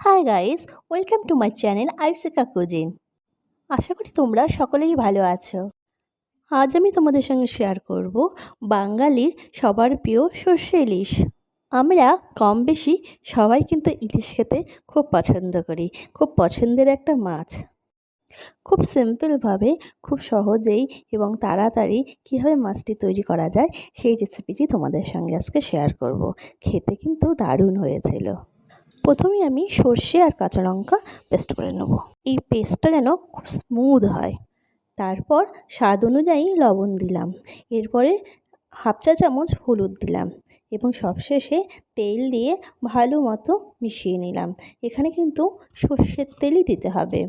Hi guys welcome to my channel আইসিকা cuisine আশা করি তোমরা সকলেই ভালো আছো। আজ আমি তোমাদের সঙ্গে শেয়ার করব বাঙালির সবার প্রিয় সর্ষে ইলিশ। আমরা কম বেশি সবাই কিন্তু ইলিশ খেতে খুব পছন্দ করি, খুব পছন্দের একটা মাছ। খুব সিম্পলভাবে খুব সহজেই এবং তাড়াতাড়ি কীভাবে মাছটি তৈরি করা যায় সেই রেসিপিটি তোমাদের সঙ্গে আজকে শেয়ার করব। খেতে কিন্তু দারুণ হয়েছিল। প্রথমে আমি সর্ষে আর কাঁচা লঙ্কা পেস্ট করে নেব। এই পেস্টটা যেন খুব স্মুথ হয়। তারপর স্বাদ অনুযায়ী লবণ দিলাম। এরপরে হাফ চা চামচ হলুদ দিলাম এবং সবশেষে তেল দিয়ে ভালো মতো মিশিয়ে নিলাম। এখানে কিন্তু সর্ষের তেলই দিতে হবে।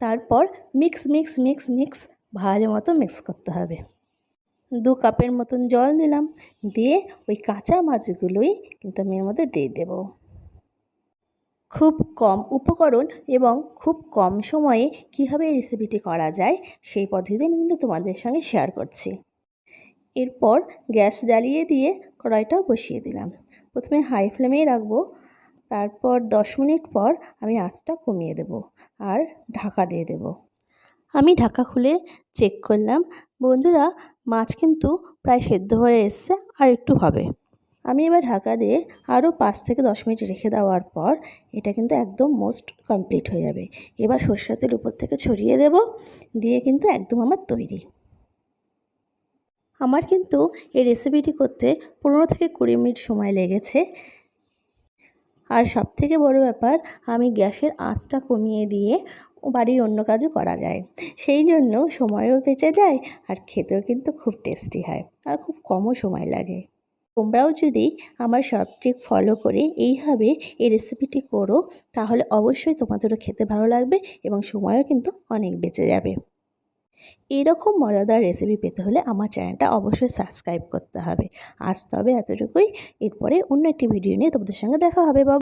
তারপর মিক্স মিক্স মিক্স মিক্স ভালো মতো মিক্স করতে হবে। দু কাপের মতন জল দিলাম দিয়ে ওই কাঁচা মাছগুলোই কিন্তু আমি এর মধ্যে দিয়ে দেবো। খুব কম উপকরণ এবং খুব কম সময়ে কীভাবে এই রেসিপিটি করা যায়, সেই পদ্ধতি আমি কিন্তু তোমাদের সঙ্গে শেয়ার করছি। এরপর গ্যাস জ্বালিয়ে দিয়ে কড়াইটাও বসিয়ে দিলাম। প্রথমে হাই ফ্লেমেই রাখব, তারপর দশ মিনিট পর আমি আঁচটা কমিয়ে দেব আর ঢাকা দিয়ে দেব। আমি ঢাকা খুলে চেক করলাম, বন্ধুরা মাছ কিন্তু প্রায় সেদ্ধ হয়ে এসছে, আর একটু হবে। আমি এবার ঢাকা দিয়ে আরও পাঁচ থেকে দশ মিনিট রেখে দেওয়ার পর এটা কিন্তু একদম মোস্ট কমপ্লিট হয়ে যাবে। এবার সর্ষের তেল উপর থেকে ছড়িয়ে দেব, দিয়ে কিন্তু একদম আমার তৈরি। আমার কিন্তু এই রেসিপিটি করতে পনেরো থেকে কুড়ি মিনিট সময় লেগেছে। আর সব থেকে বড় ব্যাপার, আমি গ্যাসের আঁচটা কমিয়ে দিয়ে বাড়ির অন্য কাজও করা যায়। সেই জন্য সময়ও বেঁচে যায় আর খেতেও কিন্তু খুব টেস্টি হয় আর খুব কমও সময় লাগে। তোমরাও যদি আমার সব ট্রিক ফলো করে এইভাবে এই রেসিপিটি করো, তাহলে অবশ্যই তোমাদেরও খেতে ভালো লাগবে এবং সময়ও কিন্তু অনেক বেঁচে যাবে। এরকম মজাদার রেসিপি পেতে হলে আমার চ্যানেলটা অবশ্যই সাবস্ক্রাইব করতে হবে। আজ তবে এতটুকুই। এরপরে অন্য একটি ভিডিও নিয়ে তোমাদের সঙ্গে দেখা হবে।